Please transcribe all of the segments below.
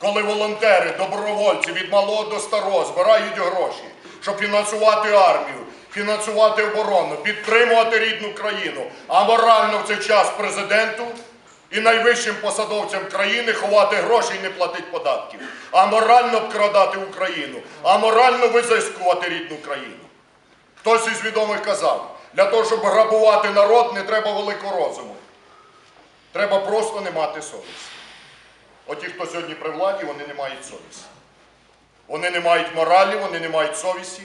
коли волонтери, добровольці від малого до старого збирають гроші, щоб фінансувати армію, фінансувати оборону, підтримувати рідну країну, а морально в цей час президенту і найвищим посадовцям країни ховати гроші і не платити податків, а морально обкрадати Україну, а морально визискувати рідну країну. Хтось із відомих казав, для того, щоб грабувати народ, не треба великого розуму. Треба просто не мати совісті. Оті, хто сьогодні при владі, вони не мають совісті. Вони не мають моралі, вони не мають совісті,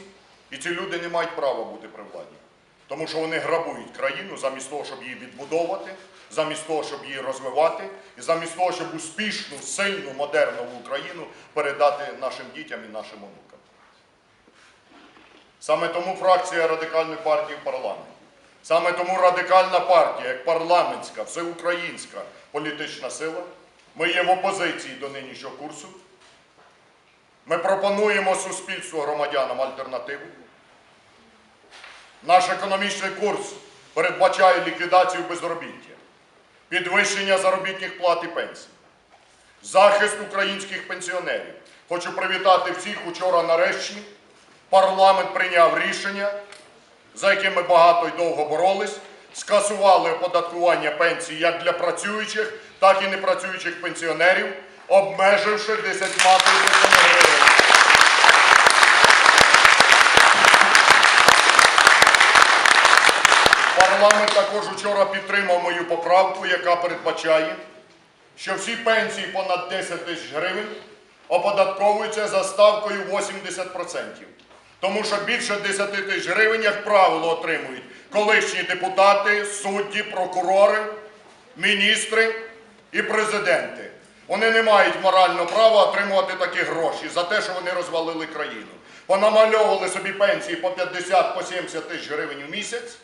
і ці люди не мають права бути при владі. Тому що вони грабують країну замість того, щоб її відбудовувати, замість того, щоб її розвивати, і замість того, щоб успішну, сильну, модерну Україну передати нашим дітям і нашим онукам. Саме тому фракція радикальної партії в парламенті. Саме тому радикальна партія, як парламентська, всеукраїнська політична сила, ми є в опозиції до нинішнього курсу. Ми пропонуємо суспільству громадянам альтернативу. Наш економічний курс передбачає ліквідацію безробіття, підвищення заробітних плат і пенсій, захист українських пенсіонерів. Хочу привітати всіх учора нарешті. Парламент прийняв рішення, за яким ми багато і довго боролись, скасували оподаткування пенсій як для працюючих, так і непрацюючих пенсіонерів, обмеживши 10 тисячами гривень. Парламент також вчора підтримав мою поправку, яка передбачає, що всі пенсії понад 10 тисяч гривень оподатковуються за ставкою 80%. Тому що більше 10 тисяч гривень, як правило, отримують колишні депутати, судді, прокурори, міністри і президенти. Вони не мають морального права отримувати такі гроші за те, що вони розвалили країну. Понамальовували собі пенсії по 50 по 70 тисяч гривень в місяць.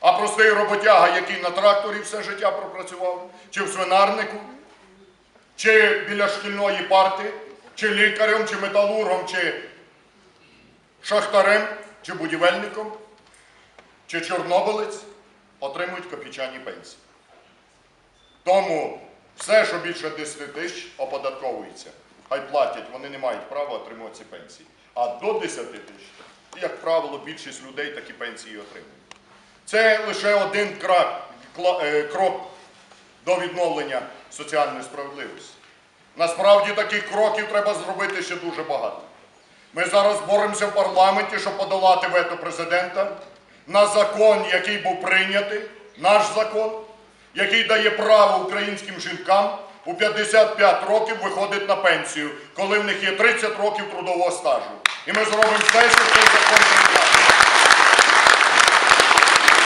А простий роботяга, який на тракторі все життя пропрацював, чи в свинарнику, чи біля шкільної парти, чи лікарем, чи металургом, чи шахтарем, чи будівельником, чи чорнобилець, отримують копійчані пенсії. Тому все, що більше 10 тисяч, оподатковується. Хай платять, вони не мають права отримувати ці пенсії. А до 10 тисяч, як правило, більшість людей такі пенсії отримують. Це лише один крок, е, крок до відновлення соціальної справедливості. Насправді таких кроків треба зробити ще дуже багато. Ми зараз боремося в парламенті, щоб подолати вето президента на закон, який був прийнятий, наш закон, який дає право українським жінкам у 55 років виходити на пенсію, коли в них є 30 років трудового стажу. І ми зробимо все, щоб цей закон прийняти.